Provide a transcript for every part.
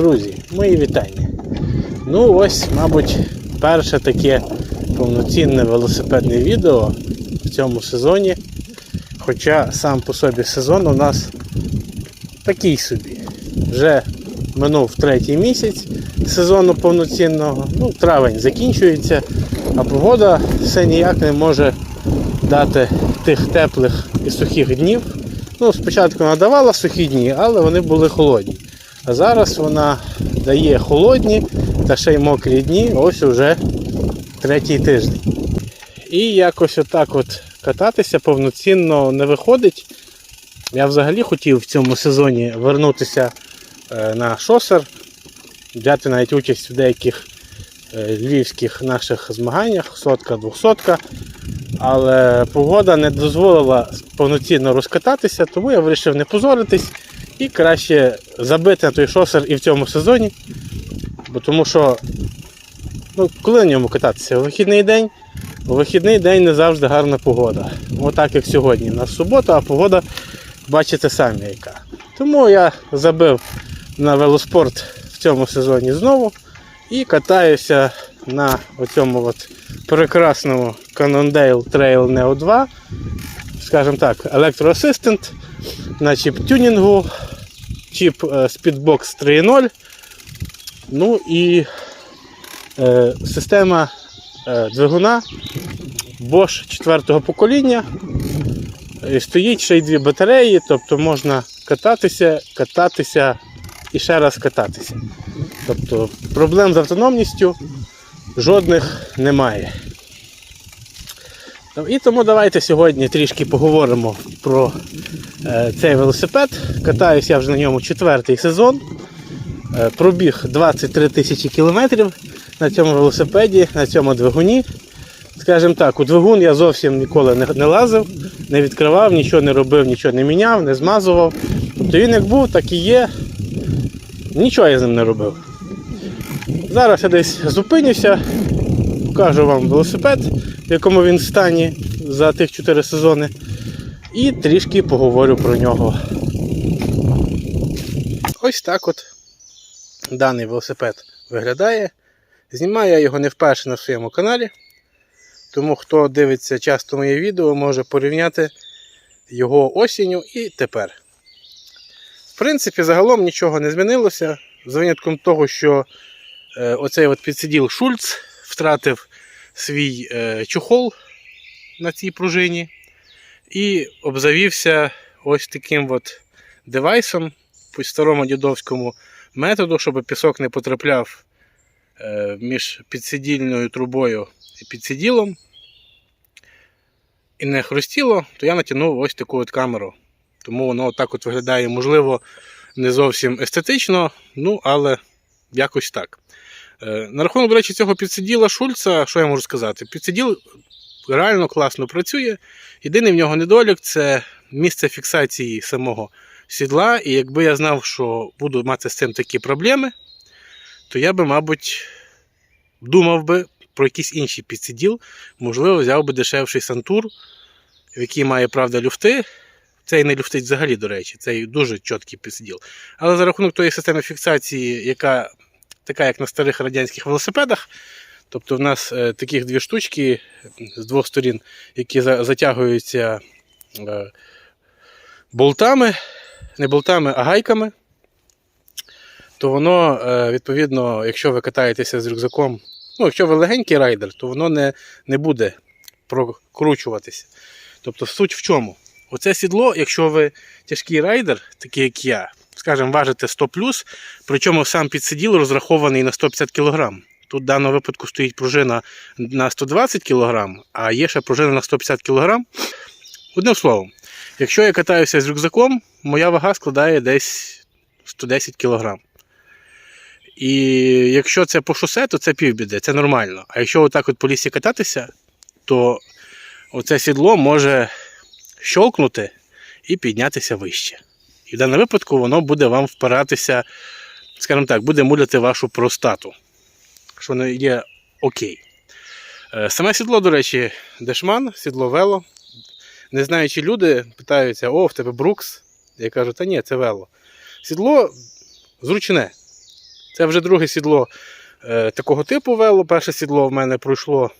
Друзі, мої вітання. Ну ось, мабуть, перше таке повноцінне велосипедне відео в цьому сезоні. Хоча сам по собі сезон у нас такий собі. Вже минув третій місяць сезону повноцінного. Ну, травень закінчується, а погода все ніяк не може дати тих теплих і сухих днів. Ну, спочатку вона давала сухі дні, але вони були холодні. А зараз вона дає холодні та ще й мокрі дні, ось уже третій тиждень. І якось отак от кататися повноцінно не виходить. Я взагалі хотів в цьому сезоні вернутися е, на шосер, взяти навіть участь в деяких е, львівських наших змаганнях, сотка, двохсотка. Але погода не дозволила повноцінно розкататися, тому я вирішив не позоритись і краще забити на той шосер і в цьому сезоні. Бо тому що, ну, коли на ньому кататися? У вихідний день. У вихідний день не завжди гарна погода. Отак як сьогодні. У нас субота, а погода, бачите самі яка. Тому я забив на велоспорт в цьому сезоні знову і катаюся на оцьому от прекрасному Cannondale Trail Neo 2. Скажімо так, електроасистент на чіп-тюнінгу, чіп е, Speedbox 3.0. Ну і е, система е, двигуна Bosch 4 покоління. І стоїть ще й дві батареї, тобто можна кататися, кататися і ще раз кататися. Тобто проблем з автономністю жодних немає. Ну, І тому давайте сьогодні трішки поговоримо про е, цей велосипед. Катаюсь я вже на ньому четвертий сезон. Е, пробіг 23 тисячі кілометрів на цьому велосипеді, на цьому двигуні. Скажімо так, у двигун я зовсім ніколи не лазив, не відкривав, нічого не робив, нічого не міняв, не змазував. Тобто він як був, так і є. Нічого я з ним не робив. Зараз я десь зупинюся, покажу вам велосипед, в якому він стані за тих 4 сезони. І трішки поговорю про нього. Ось так от даний велосипед виглядає. Знімаю я його не вперше на своєму каналі. Тому хто дивиться часто моє відео, може порівняти його осінню і тепер. В принципі, загалом нічого не змінилося. За винятком того, що е, оцей от підсиділ Шульц втратив свій е, чохол на цій пружині і обзавівся ось таким от девайсом по старому дідовському методу, щоб пісок не потрапляв е, між підсидільною трубою і підсиділом і не хрустіло, то я натягнув ось таку от камеру. Тому воно так от виглядає, можливо, не зовсім естетично, ну, але якось так. Е, На рахунок, до речі, цього підсиділа Шульца, що я можу сказати? Підсиділ реально класно працює. Єдиний в нього недолік це місце фіксації самого сідла. І якби я знав, що буду мати з цим такі проблеми, то я би, мабуть, думав би про якийсь інший підсиділ. Можливо, взяв би дешевший сантур, в який має, правда, люфти. Цей не люфтить взагалі, до речі, цей дуже чіткий підсиділ. Але за рахунок тої системи фіксації, яка така, як на старих радянських велосипедах, тобто в нас е, таких дві штучки з двох сторін, які за- затягуються е, болтами, не болтами, а гайками, то воно, е, відповідно, якщо ви катаєтеся з рюкзаком, ну, якщо ви легенький райдер, то воно не, не буде прокручуватися. Тобто суть в чому? Оце сідло, якщо ви тяжкий райдер, такий як я, скажімо, важите 100 причому сам підсиділ розрахований на 150 кг. Тут в даному випадку стоїть пружина на 120 кг, а є ще пружина на 150 кг. Одним словом, якщо я катаюся з рюкзаком, моя вага складає десь 110 кг. І якщо це по шосе, то це півбіди, це нормально. А якщо отак от по лісі кататися, то оце сідло може щолкнути і піднятися вище. І в даному випадку воно буде вам впиратися, скажімо так, буде муляти вашу простату. Що не є окей. Е, Саме сідло, до речі, дешман, сідло вело. Не знаючи люди, питаються, о, в тебе Брукс. Я кажу, та ні, це вело. Сідло зручне. Це вже друге сідло е, такого типу вело. Перше сідло в мене пройшло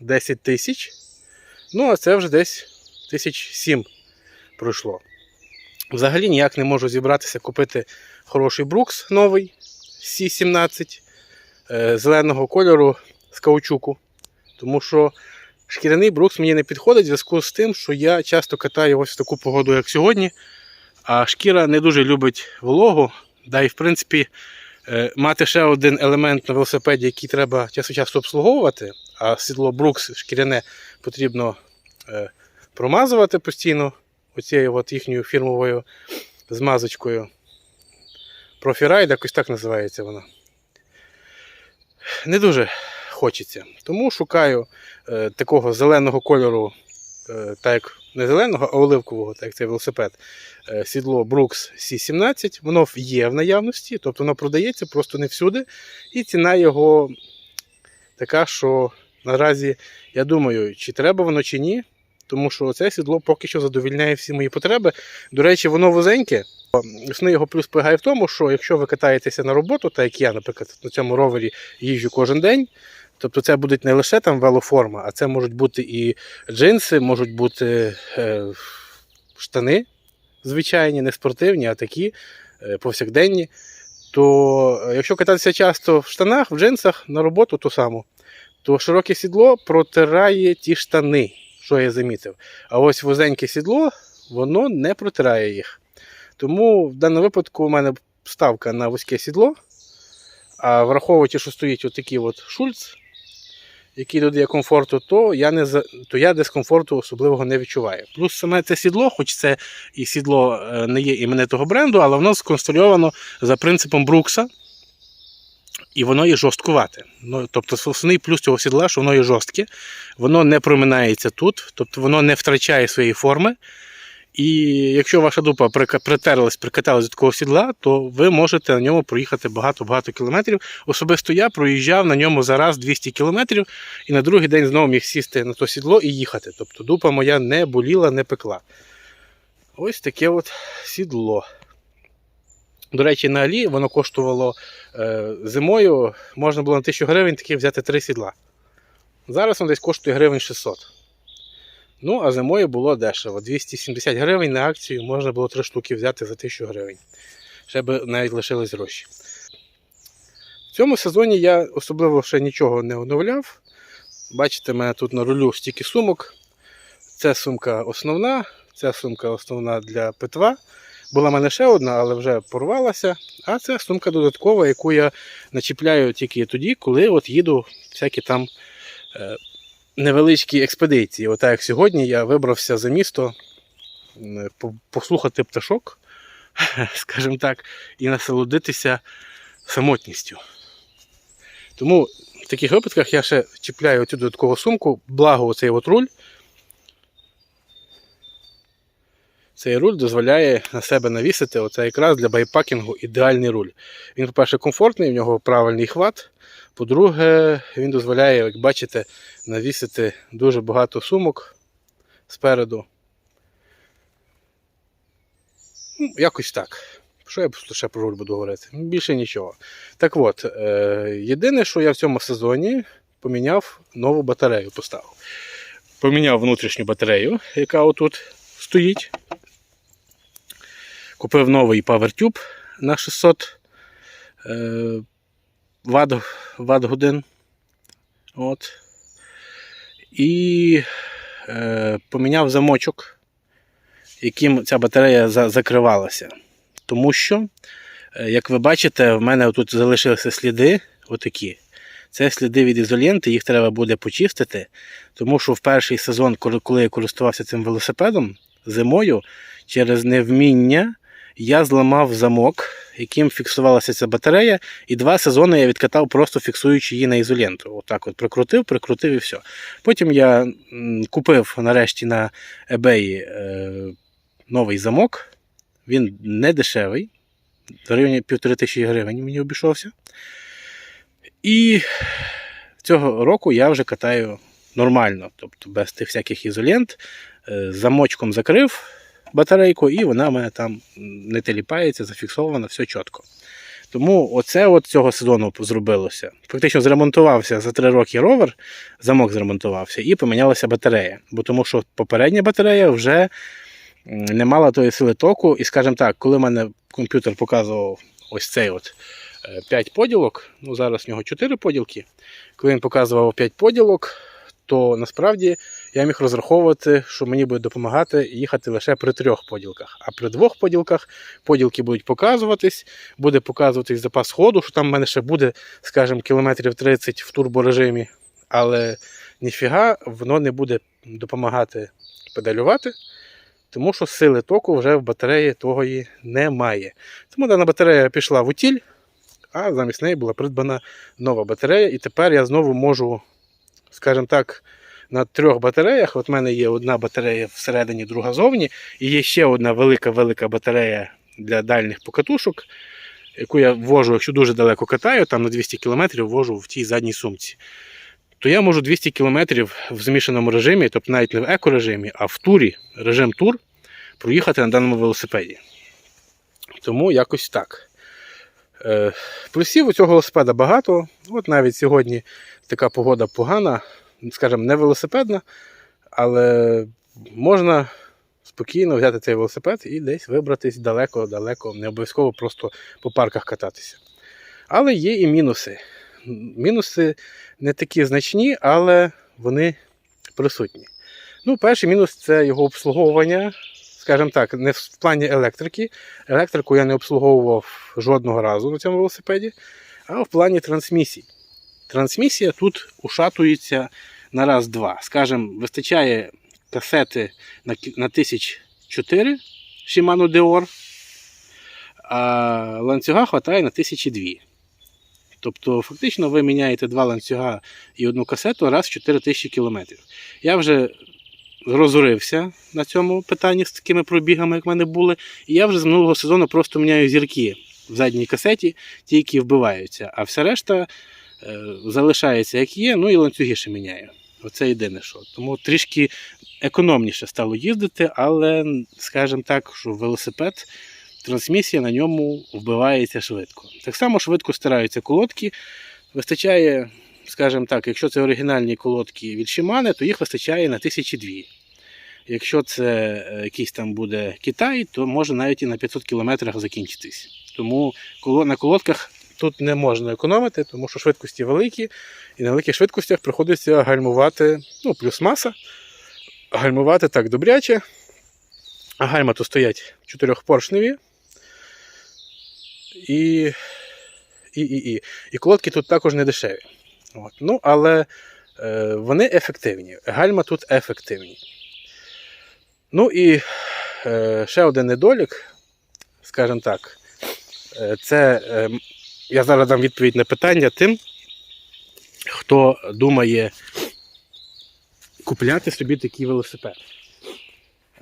10 тисяч. Ну, а це вже десь тисяч сім пройшло. Взагалі ніяк не можу зібратися купити хороший брукс новий C17 е, зеленого кольору з каучуку. Тому що шкіряний брукс мені не підходить в зв'язку з тим, що я часто катаю ось в таку погоду, як сьогодні. А шкіра не дуже любить вологу. Да і в принципі е, мати ще один елемент на велосипеді, який треба час від часу обслуговувати, а сідло брукс шкіряне потрібно е, промазувати постійно оцією от їхньою фірмовою змазочкою. Профірайд, якось так називається вона. Не дуже хочеться. Тому шукаю е, такого зеленого кольору, е, так як не зеленого, а оливкового, так як це велосипед. Е, сідло Brooks C17. Воно є в наявності, тобто воно продається просто не всюди. І ціна його така, що наразі я думаю, чи треба воно чи ні. Тому що це сідло поки що задовільняє всі мої потреби. До речі, воно вузеньке. Основний його плюс полягає в тому, що якщо ви катаєтеся на роботу, так як я, наприклад, на цьому ровері їжджу кожен день, тобто це будуть не лише там велоформа, а це можуть бути і джинси, можуть бути е, штани звичайні, не спортивні, а такі е, повсякденні. То е, якщо кататися часто в штанах, в джинсах на роботу, то само, то широке сідло протирає ті штани, що я замітив. А ось вузеньке сідло, воно не протирає їх. Тому в даному випадку у мене ставка на вузьке сідло. А враховуючи, що стоїть отакий от шульц, який додає комфорту, то я не то я дискомфорту особливого не відчуваю. Плюс саме це сідло, хоч це і сідло е, не є іменитого бренду, але воно сконструйовано за принципом Брукса. І воно є жорсткувате. Ну, тобто основний плюс цього сідла, що воно є жорстке, воно не проминається тут, тобто воно не втрачає своєї форми. І якщо ваша дупа притерлась, прикаталась до такого сідла, то ви можете на ньому проїхати багато-багато кілометрів. Особисто я проїжджав на ньому за раз 200 кілометрів і на другий день знову міг сісти на то сідло і їхати. Тобто дупа моя не боліла, не пекла. Ось таке от сідло. До речі, на Алі воно коштувало е, зимою, можна було на 1000 гривень таки взяти три сідла. Зараз воно десь коштує гривень 600. Ну, а зимою було дешево. 270 гривень на акцію можна було три штуки взяти за 1000 гривень. Ще би навіть лишились гроші. В цьому сезоні я особливо ще нічого не оновляв. Бачите, мене тут на рулю стільки сумок. Це сумка основна, ця сумка основна для питва. Була в мене ще одна, але вже порвалася. А це сумка додаткова, яку я начіпляю тільки тоді, коли от їду всякі там е, невеличкі експедиції. Отак як сьогодні я вибрався за місто послухати пташок, скажімо так, і насолодитися самотністю. Тому в таких випадках я ще чіпляю цю додаткову сумку, благо оцей от руль. Цей руль дозволяє на себе навісити. Оце якраз для байпакінгу ідеальний руль. Він, по-перше, комфортний, в нього правильний хват. По-друге, він дозволяє, як бачите, навісити дуже багато сумок спереду. Ну, якось так. Що я ще про руль буду говорити? Більше нічого. Так от, е, єдине, що я в цьому сезоні поміняв нову батарею, поставив. Поміняв внутрішню батарею, яка отут стоїть. Купив новий PowerTube на 600 е, Вт, Вт годин. От. І е, поміняв замочок, яким ця батарея за- закривалася. Тому що, е, як ви бачите, в мене тут залишилися сліди отакі. Це сліди від ізолєнти, їх треба буде почистити. Тому що в перший сезон, коли я користувався цим велосипедом зимою, через невміння я зламав замок, яким фіксувалася ця батарея, і два сезони я відкатав, просто фіксуючи її на ізоленту. Отак от прикрутив, прикрутив і все. Потім я купив нарешті на eBay е, новий замок. Він не дешевий, в районі півтори тисячі гривень мені обійшовся. І цього року я вже катаю нормально, тобто без тих всяких ізолент. Е, Замочком закрив батарейку, і вона в мене там не теліпається, зафіксована, все чітко. Тому оце от цього сезону зробилося. Фактично зремонтувався за 3 роки ровер, замок зремонтувався і помінялася батарея. Бо тому що попередня батарея вже не мала тої сили току. І, скажімо так, коли в мене комп'ютер показував ось цей от 5 поділок, ну зараз в нього 4 поділки. Коли він показував 5 поділок, то насправді я міг розраховувати, що мені буде допомагати їхати лише при трьох поділках. А при двох поділках поділки будуть показуватись, буде показуватись запас ходу, що там в мене ще буде, скажімо, кілометрів 30 в турборежимі, але ніфіга воно не буде допомагати педалювати, тому що сили току вже в батареї тогої немає. Тому дана батарея пішла в утіль, а замість неї була придбана нова батарея, і тепер я знову можу, скажімо так, на трьох батареях. От в мене є одна батарея всередині, друга зовні, і є ще одна велика-велика батарея для дальніх покатушок, яку я ввожу, якщо дуже далеко катаю, там на 200 км ввожу в тій задній сумці. То я можу 200 км в змішаному режимі, тобто навіть не в екорежимі, а в турі, режим тур, проїхати на даному велосипеді. Тому якось так. Е, Плюсів у цього велосипеда багато. От навіть сьогодні така погода погана, скажімо, не велосипедна, але можна спокійно взяти цей велосипед і десь вибратись далеко-далеко, не обов'язково просто по парках кататися. Але є і мінуси. Мінуси не такі значні, але вони присутні. Ну, перший мінус це його обслуговування, скажімо так, не в плані електрики. Електрику я не обслуговував жодного разу на цьому велосипеді, а в плані трансмісії. Трансмісія тут ушатується на раз-два. Скажімо, вистачає касети на, на 1004 Shimano Deor, а ланцюга вистачає на 1002. Тобто, фактично, ви міняєте два ланцюга і одну касету раз в 4000 км. Я вже розорився на цьому питанні з такими пробігами, як в мене були. І я вже з минулого сезону просто міняю зірки в задній касеті, ті, які вбиваються. А все решта е, залишається як є, ну і ланцюги ще міняю. Оце єдине що. Тому трішки економніше стало їздити, але, скажімо так, що велосипед, трансмісія на ньому вбивається швидко. Так само швидко стираються колодки. Вистачає, скажімо так, якщо це оригінальні колодки від Shimano, то їх вистачає на 1002. Якщо це е, якийсь там буде Китай, то може навіть і на 500 кілометрах закінчитись. Тому на колодках тут не можна економити, тому що швидкості великі, і на великих швидкостях приходиться гальмувати, ну, плюс маса, гальмувати так добряче. А гальма то стоять чотирьохпоршневі. І, і, і, і. і колодки тут також не дешеві. От. Ну, але е, вони ефективні. Гальма тут ефективні. Ну і е, ще один недолік, скажімо так, е, це е, я зараз дам відповідь на питання тим, хто думає купляти собі такий велосипед.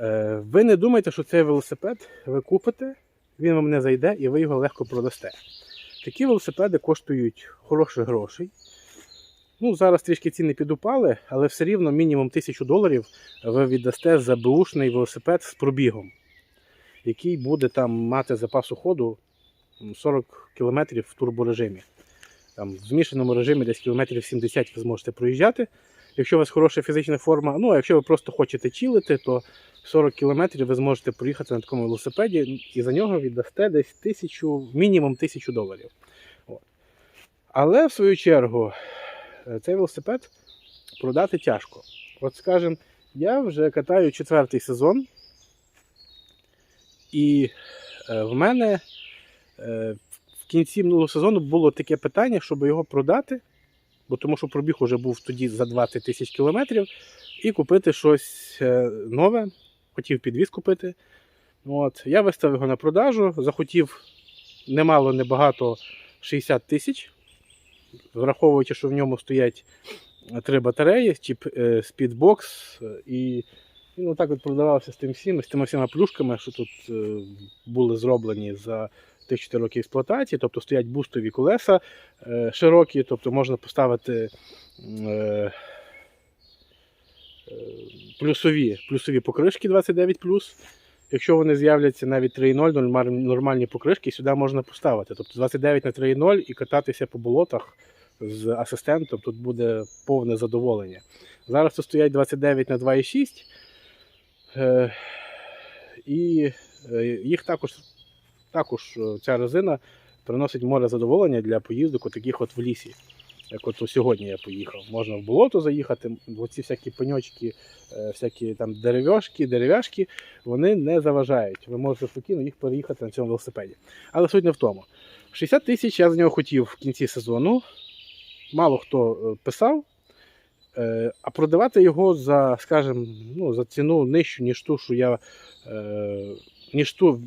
Е, ви не думайте, що цей велосипед ви купите, він вам не зайде і ви його легко продасте. Такі велосипеди коштують хороших грошей. Ну, зараз трішки ціни підупали, але все рівно мінімум 1000 доларів ви віддасте за беушний велосипед з пробігом, який буде там мати запасу ходу 40 км в турборежимі. Там, в змішаному режимі десь кілометрів 70 ви зможете проїжджати, якщо у вас хороша фізична форма. Ну, а якщо ви просто хочете чилити, то 40 км ви зможете проїхати на такому велосипеді і за нього віддасте десь тисячу, мінімум 1000 доларів. От. Але в свою чергу цей велосипед продати тяжко. От скажімо, я вже катаю четвертий сезон, і е, в мене е, в кінці минулого сезону було таке питання, щоб його продати, бо тому що пробіг уже був тоді за 20 тисяч кілометрів, і купити щось е, нове. Хотів підвіз купити. От. Я виставив його на продажу, захотів немало, небагато 60 тисяч, враховуючи, що в ньому стоять три батареї, тип е, е, і він отак от продавався з тим всім, з тими всіма плюшками, що тут е, були зроблені за тих 4 роки експлуатації, тобто стоять бустові колеса е, широкі, тобто можна поставити плюсові, плюсові покришки 29 якщо вони з'являться навіть 3.0, нормальні покришки, сюди можна поставити. Тобто 29 на 3.0 і кататися по болотах з асистентом тут буде повне задоволення. Зараз тут стоять 29 на 2.6. Е, і е, їх також, також е, ця резина приносить море задоволення для поїздок у таких от в лісі. Як от сьогодні я поїхав. Можна в болото заїхати, оці всякі пеньочки, е, всякі там дерев'яшки, дерев'яшки, вони не заважають. Ви можете спокійно їх переїхати на цьому велосипеді. Але суть не в тому. 60 тисяч я з нього хотів в кінці сезону. Мало хто е, писав. Е, А продавати його за, скажімо, ну, за ціну нижчу, ніж ту, що я, ніж ту,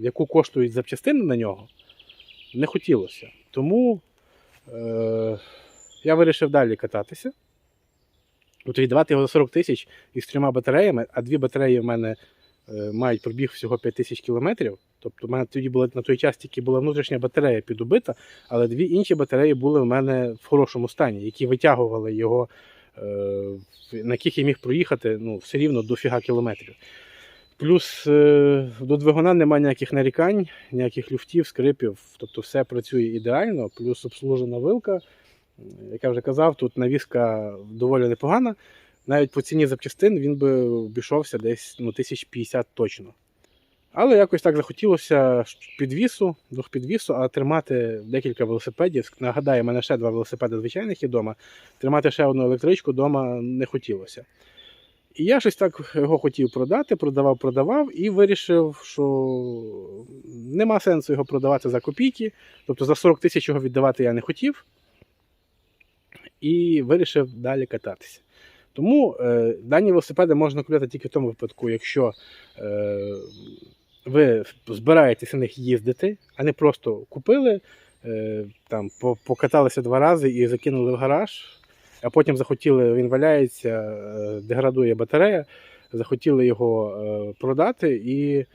яку коштують запчастини на нього, не хотілося. Тому я вирішив далі кататися. Віддавати його за 40 тисяч із трьома батареями, а дві батареї в мене е, мають пробіг всього 5 тисяч кілометрів. Тобто, в мене тоді була на той час тільки була внутрішня батарея підубита, але дві інші батареї були в мене в хорошому стані, які витягували його, е, на яких я міг проїхати ну, все рівно до фіга кілометрів. Плюс е, до двигуна немає ніяких нарікань, ніяких люфтів, скрипів, тобто все працює ідеально, плюс обслужена вилка. Як я вже казав, тут навіска доволі непогана. Навіть по ціні запчастин він би обійшовся десь ну, 1050 точно. Але якось так захотілося підвісу, двохпідвісу, а тримати декілька велосипедів. Нагадаю, в мене ще два велосипеди звичайних є вдома. Тримати ще одну електричку вдома не хотілося. І я щось так його хотів продати, продавав, продавав і вирішив, що нема сенсу його продавати за копійки. Тобто за 40 тисяч його віддавати я не хотів. І вирішив далі кататися. Тому е, дані велосипеди можна купляти тільки в тому випадку, якщо е, ви збираєтеся на них їздити, а не просто купили, е, там, покаталися два рази і закинули в гараж, а потім захотіли, він валяється, е, деградує батарея, захотіли його е, продати і е,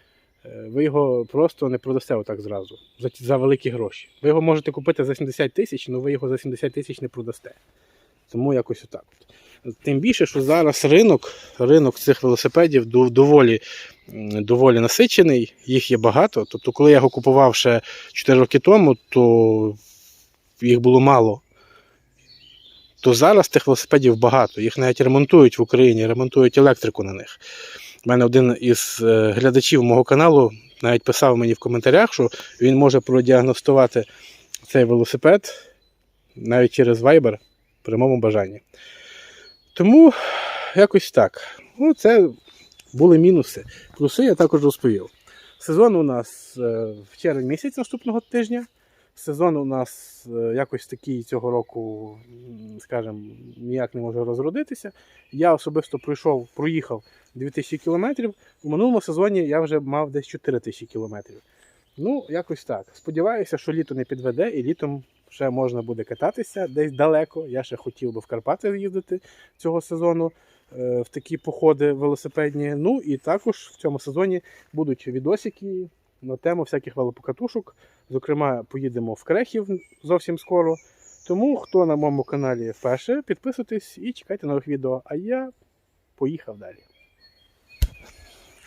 ви його просто не продасте отак зразу за, за великі гроші. Ви його можете купити за 70 тисяч, але ви його за 70 тисяч не продасте. Тому якось отак. Тим більше, що зараз ринок, ринок цих велосипедів дов- доволі, доволі насичений, їх є багато. Тобто, коли я його купував ще 4 роки тому, то їх було мало. То зараз тих велосипедів багато. Їх навіть ремонтують в Україні, ремонтують електрику на них. У мене один із е, глядачів мого каналу навіть писав мені в коментарях, що він може продіагностувати цей велосипед навіть через Viber при прямому бажанні. Тому якось так. Ну, це були мінуси. Плюси я також розповів. Сезон у нас е, в червень місяць наступного тижня. Сезон у нас е, якось такий цього року, скажімо, ніяк не може розродитися. Я особисто пройшов, проїхав 2000 кілометрів. У минулому сезоні я вже мав десь 4000 кілометрів. Ну, якось так. Сподіваюся, що літо не підведе, і літом ще можна буде кататися десь далеко. Я ще хотів би в Карпати з'їздити цього сезону е, в такі походи велосипедні. Ну і також в цьому сезоні будуть відосики на тему всяких велопокатушок. Зокрема, поїдемо в Крехів зовсім скоро. Тому, хто на моєму каналі вперше, підписуйтесь і чекайте нових відео. А я поїхав далі.